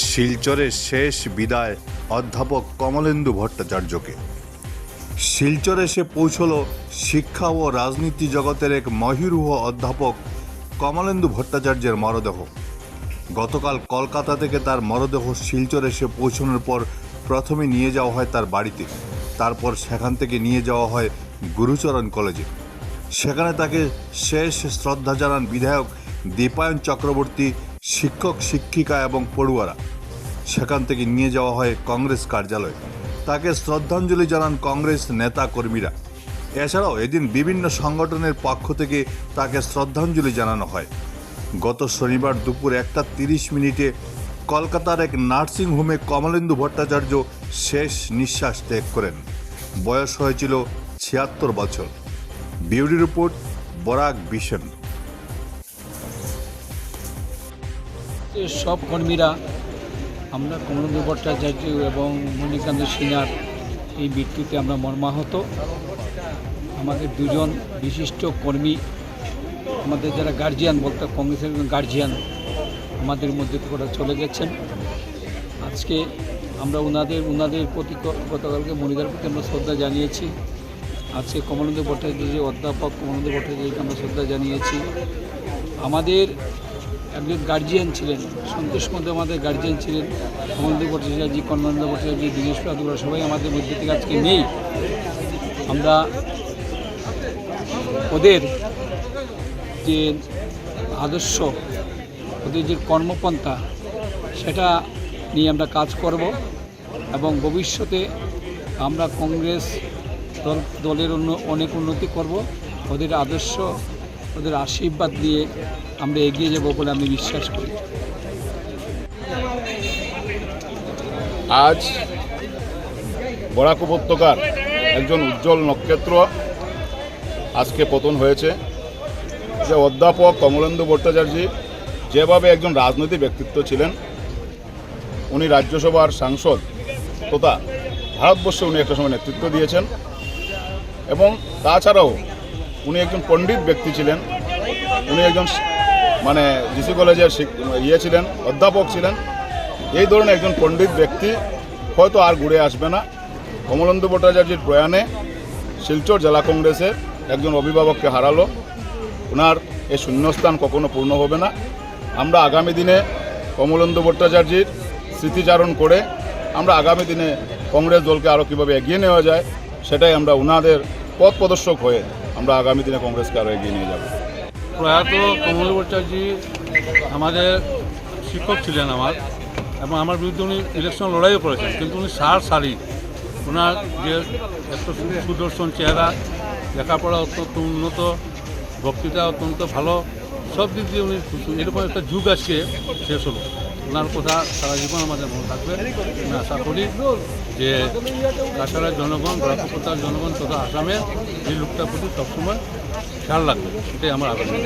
শিলচরের শেষ বিদায় অধ্যাপক কমলেন্দু ভট্টাচার্যকে। শিলচরে এসে পৌঁছল শিক্ষা ও রাজনীতি জগতের এক মহিরুহ অধ্যাপক কমলেন্দু ভট্টাচার্যের মরদেহ। গতকাল কলকাতা থেকে তার মরদেহ শিলচর এসে পৌঁছানোর পর প্রথমে নিয়ে যাওয়া হয় তার বাড়িতে, তারপর সেখান থেকে নিয়ে যাওয়া হয় গুরুচরণ কলেজে। সেখানে তাকে শেষ শ্রদ্ধা জানান বিধায়ক দীপায়ন চক্রবর্তী শিক্ষক, শিক্ষিকা এবং পড়ুয়ারা সেখান থেকে নিয়ে যাওয়া হয় কংগ্রেস কার্যালয়ে। তাকে শ্রদ্ধাঞ্জলি জানান কংগ্রেস নেতা কর্মীরা। এছাড়াও এদিন বিভিন্ন সংগঠনের পক্ষ থেকে তাকে শ্রদ্ধাঞ্জলি জানানো হয়। গত শনিবার দুপুর একটা তিরিশ মিনিটে কলকাতার এক নার্সিং হোমে কমলেন্দু ভট্টাচার্য শেষ নিঃশ্বাস ত্যাগ করেন। বয়স হয়েছিল ছিয়াত্তর বছর। বিউটি রিপোর্ট, বরাক বিশন সব কর্মীরা, আমরা কমলেন্দু ভট্টাচার্য এবং মণিকান্ত সিনহার এই মৃত্যুতে আমরা মর্মাহত। আমাদের দুজন বিশিষ্ট কর্মী, আমাদের যারা গার্জিয়ান বলতে কংগ্রেসের গার্জিয়ান আমাদের মধ্যে ওরা চলে গেছেন। আজকে আমরা ওনাদের ওনাদের প্রতি গতকালকে মনিদার প্রতি আমরা শ্রদ্ধা জানিয়েছি। আজকে কমলেন্দু ভট্টাচার্য অধ্যাপক কমলেন্দু ভট্টাচার্যকে আমরা শ্রদ্ধা জানিয়েছি। আমাদের একজন গার্জিয়ান ছিলেন, সন্তোষ মধ্যে আমাদের গার্জিয়ান ছিলেন কমলদেব ভট্টাচার্য কর্মানন্দ ভট্টাচার্য, দীনেশ প্রাদুরা সবাই আমাদের মধ্যে থেকে আজকে নেই। আমরা ওদের যে আদর্শ, ওদের যে কর্মপন্থা, সেটা নিয়ে আমরা কাজ করব এবং ভবিষ্যতে আমরা কংগ্রেস দল, দলের অন্য অনেক উন্নতি করব। ওদের আদর্শ ওদের আশীর্বাদ দিয়ে আমরা এগিয়ে যাব বলে আমি বিশ্বাস করি। আজ বরাক উপত্যকার একজন উজ্জ্বল নক্ষত্র আজকে পতন হয়েছে। যে অধ্যাপক কমলেন্দু ভট্টাচার্য যেভাবে একজন রাজনৈতিক ব্যক্তিত্ব ছিলেন, উনি রাজ্যসভার সাংসদ তথা ভারতবর্ষে উনি একটা সময় নেতৃত্ব দিয়েছেন এবং তাছাড়াও উনি একজন পণ্ডিত ব্যক্তি ছিলেন। উনি একজন মানে জিসি কলেজের ইয়ে ছিলেন, অধ্যাপক ছিলেন। এই ধরনের একজন পণ্ডিত ব্যক্তি হয়তো আর ঘুরে আসবে না। কমলেন্দু ভট্টাচার্যের প্রয়াণে শিলচর জেলা কংগ্রেসের একজন অভিভাবককে হারালো। ওনার এই শূন্যস্থান কখনো পূর্ণ হবে না। আমরা আগামী দিনে কমলেন্দু ভট্টাচার্যের স্মৃতিচারণ করে আমরা আগামী দিনে কংগ্রেস দলকে আরও কীভাবে এগিয়ে নেওয়া যায়, সেটাই আমরা ওনাদের পথ প্রদর্শক হয়ে আমরা আগামী দিনে কংগ্রেসকে আরও এগিয়ে নিয়ে যাব। প্রয়াত কমল ভট্টাচার্য আমাদের শিক্ষক ছিলেন আমার এবং আমার বিরুদ্ধে উনি ইলেকশন লড়াইও করেছেন, কিন্তু উনি সার সারি। ওনার যে এত সুদর্শন চেহারা, লেখাপড়া অত্যন্ত উন্নত, বক্তৃতা অত্যন্ত ভালো, সব দিক দিয়ে উনি এরকম একটা যুগ আজকে শেষ হলো। ওনার কথা সারা জীবন আমাদের মনে থাকবে। আমি আশা করি যে কাছাড়ার জনগণ গ্রাম্যপ্রতার জনগণ তথা আসামের এই লোকটার প্রতি সবসময় খেয়াল রাখবে। এটাই আমার আবেদন